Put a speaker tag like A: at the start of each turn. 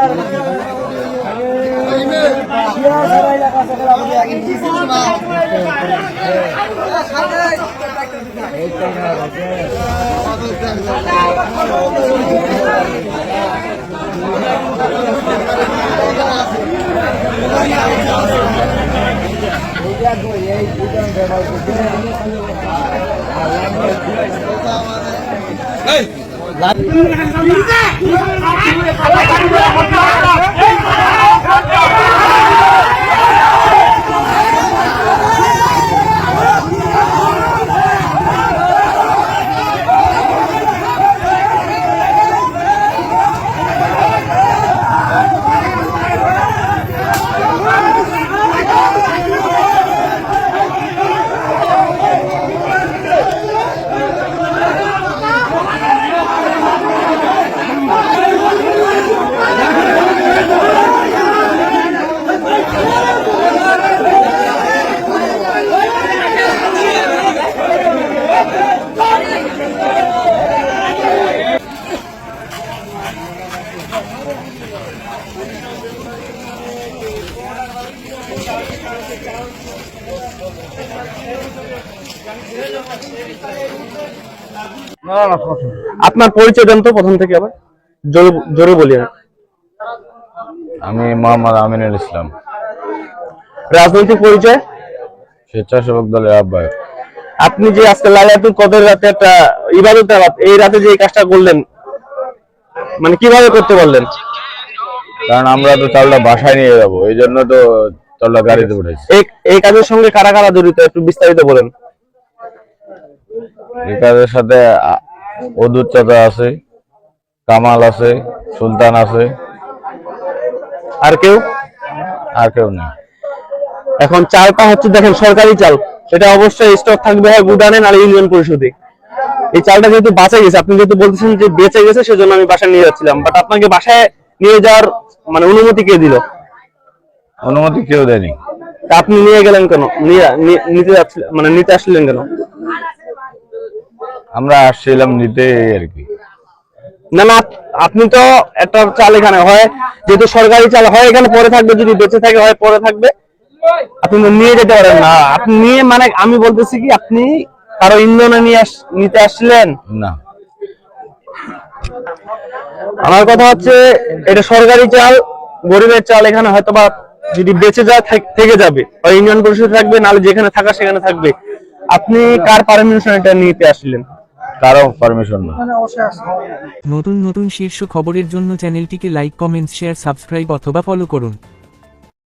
A: এই আপনার পরিচয় দেন তো প্রথম থেকে আবার। জোরে জোরে বলি
B: আমি মোহাম্মদ আমিনুল ইসলাম।
A: রাজনৈতিক পরিচয়?
B: স্বেচ্ছাসেবক দলের আহ্বায়ক।
A: আপনি যে আজকে লাইলাতুল কদর রাতে একটা ইবাদত রাত এই রাতে যে এই কাজটা করলেন মানে কীভাবে করতে পারলেন?
B: কারণ আমরা তো চালটা বাসায় নিয়ে যাব এই জন্য তো চালটা গাড়িতে উঠেছি।
A: এই কাজের সঙ্গে কারা কারা জড়িত একটু বিস্তারিত বলেন।
B: এই কাজের সাথে অদূর চাচা আছে কামাল আছে সুলতান আছে।
A: আর কেউ?
B: আর কেউ নেই
A: এখন চালটা হচ্ছে দেখেন সরকারি চাল সেটা অবশ্যই স্টক থাকবে হয় গুদানে নাহলে ইউনিয়ন পরিষদে। এই চালটা যেহেতু বাঁচা গেছে আপনি যেহেতু বলতেছেন যে বেঁচে গেছে সেজন্য আমি বাসায় নিয়ে যাচ্ছিলাম। বাট আপনাকে বাসায় নিয়ে যাওয়ার মানে অনুমতি কে দিল?
B: অনুমতি কেউ দেয়নি।
A: তা আপনি নিয়ে গেলেন কেন? নিয়ে- নিতে যাচ্ছিলেন মানে নিতে আসলেন কেন?
B: আমরা আসছিলাম নিতে আর কি।
A: না না আপনি তো একটা চাল এখানে হয় যেহেতু সরকারি চাল হয় এখানে পরে থাকবে যদি বেঁচে থাকে হয় পরে থাকবে। আপনি নিয়ে যেতে পারেন না। আপনি নিয়ে মানে আমি বলতেছি কি আপনি কারও ইন্ধনে নিয়ে নিতে আসলেন?
B: না।
A: আমার কথা হচ্ছে এটা সরকারি চাল গরিবের চাল এখানে হয়তো বা যদি বেঁচে যায় থেকে যাবে। বা ইউনিয়ন পরিষদ থাকবে নাহলে যেখানে থাকা সেখানে থাকবে। আপনি কার পারমিশন এটা নিতে আসলেন?
B: কারও পারমিশন না।
C: নতুন নতুন শীর্ষ খবরের জন্য চ্যানেলটিকে লাইক কমেন্ট শেয়ার সাবস্ক্রাইব অথবা ফলো করুন।